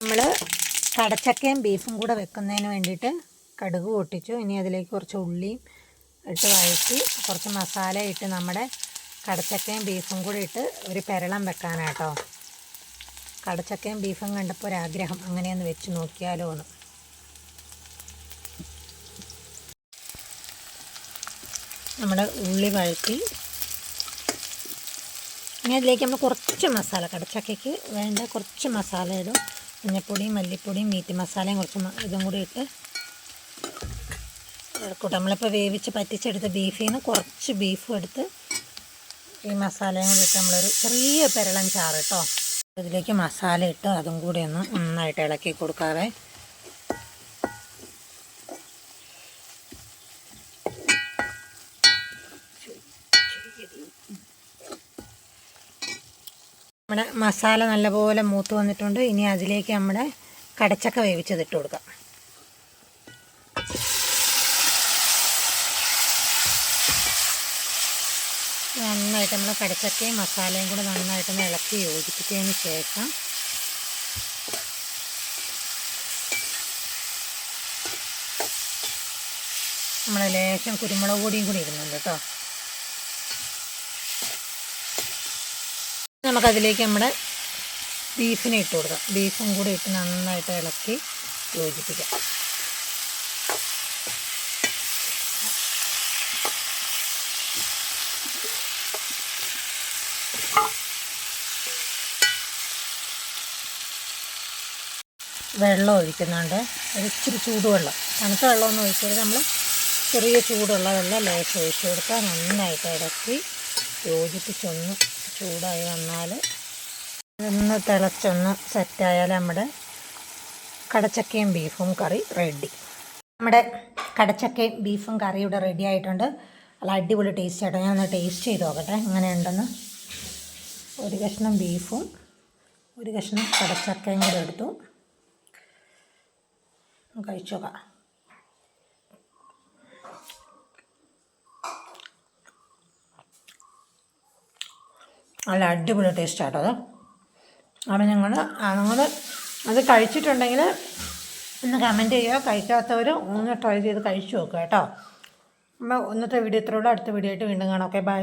നമ്മൾ കടച്ചക്കയും ബീഫും കൂടെ വെക്കുന്നതിന് വേണ്ടിയിട്ട് കടുക് പൊട്ടിച്ചു. ഇനി അതിലേക്ക് കുറച്ച് ഉള്ളിയും ഇട്ട് വഴറ്റി കുറച്ച് മസാല ഇട്ട് നമ്മുടെ കടച്ചക്കയും ബീഫും കൂടെ ഇട്ട് ഒരു പെരളം വെക്കാനാട്ടോ. കടച്ചക്കയും ബീഫും കണ്ടപ്പോൾ ഒരാഗ്രഹം അങ്ങനെയൊന്ന് വെച്ച് നോക്കിയാലോ എന്ന് നമ്മുടെ ഉള്ളി വഴറ്റി ഇനി അതിലേക്ക് നമ്മൾ കുറച്ച് മസാല കടച്ചക്കയ്ക്ക് വേണ്ട കുറച്ച് മസാല ഇടും. മഞ്ഞപ്പൊടിയും മല്ലിപ്പൊടിയും മീറ്റ് മസാലയും കുറച്ച് ഇതും കൂടി ഇട്ട് ഇളക്കൂട്ടും നമ്മളിപ്പോൾ വേവിച്ച് പറ്റിച്ചെടുത്ത ബീഫിൽ നിന്ന് കുറച്ച് ബീഫും എടുത്ത് ഈ മസാലയും കൂടി ഇട്ട് നമ്മളൊരു ചെറിയ പെരളം ചാറ് കേട്ടോ ഇതിലേക്ക് മസാല ഇട്ട് അതും കൂടി ഒന്ന് നന്നായിട്ട് ഇളക്കി കൊടുക്കാതെ നമ്മുടെ മസാല നല്ലപോലെ മൂത്ത് വന്നിട്ടുണ്ട്. ഇനി അതിലേക്ക് നമ്മുടെ കടച്ചക്ക വേവിച്ചത് ഇട്ട് കൊടുക്കാം. നന്നായിട്ട് നമ്മൾ കടച്ചക്കയും മസാലയും കൂടെ നന്നായിട്ടൊന്ന് ഇളക്കി യോജിപ്പിച്ചതിന് ശേഷം നമ്മൾ ലേശം കുരുമുളക് പൊടിയും കൂടി ഇടുന്നുണ്ട് കേട്ടോ. നമുക്കതിലേക്ക് നമ്മുടെ ബീഫിനെ ഇട്ട് കൊടുക്കാം. ബീഫും കൂടി ഇട്ട് നന്നായിട്ട് ഇളക്കി യോജിപ്പിക്കാം. വെള്ളം ഒഴിക്കുന്നുണ്ട്. ഒരു ഇച്ചിരി ചൂടുവെള്ളം. തണുത്ത വെള്ളമൊന്നും ഒഴിക്കരുത്. നമ്മൾ ചെറിയ ചൂടുള്ള വെള്ളം ലേശം ഒഴിച്ചു കൊടുക്കുക നന്നായിട്ട് ഇളക്കി യോജിപ്പിച്ചൊന്ന് ചൂടായി വന്നാൽ ഒന്ന് തിളച്ചൊന്ന് സെറ്റായാൽ നമ്മുടെ കടച്ചക്കയും ബീഫും കറി റെഡി. നമ്മുടെ കടച്ചക്കയും ബീഫും കറി ഇവിടെ റെഡി ആയിട്ടുണ്ട്. നല്ല അടിപൊളി ടേസ്റ്റ് ആയിട്ടോ ഞാൻ ഒന്ന് ടേസ്റ്റ് ചെയ്ത് നോക്കട്ടെ. എങ്ങനെയുണ്ടെന്ന്. ഒരു കഷ്ണം ബീഫും ഒരു കഷ്ണം കടച്ചക്കയും കൂടെ എടുത്തു. കഴിച്ചു നോക്കാം നല്ല അടിപൊളി ടേസ്റ്റ് ആട്ടോ അത്. അപ്പം ഞങ്ങൾ നിങ്ങൾ അത് കഴിച്ചിട്ടുണ്ടെങ്കിൽ ഒന്ന് കമന്റ് ചെയ്യുക. കഴിക്കാത്തവർ ഒന്ന് ട്രൈ ചെയ്ത് കഴിച്ചു നോക്കുക കേട്ടോ. അപ്പോൾ ഇന്നത്തെ വീഡിയോ ഇത്രയുള്ളൂ അടുത്ത വീഡിയോ ആയിട്ട് വീണ്ടും കാണാം. Okay bye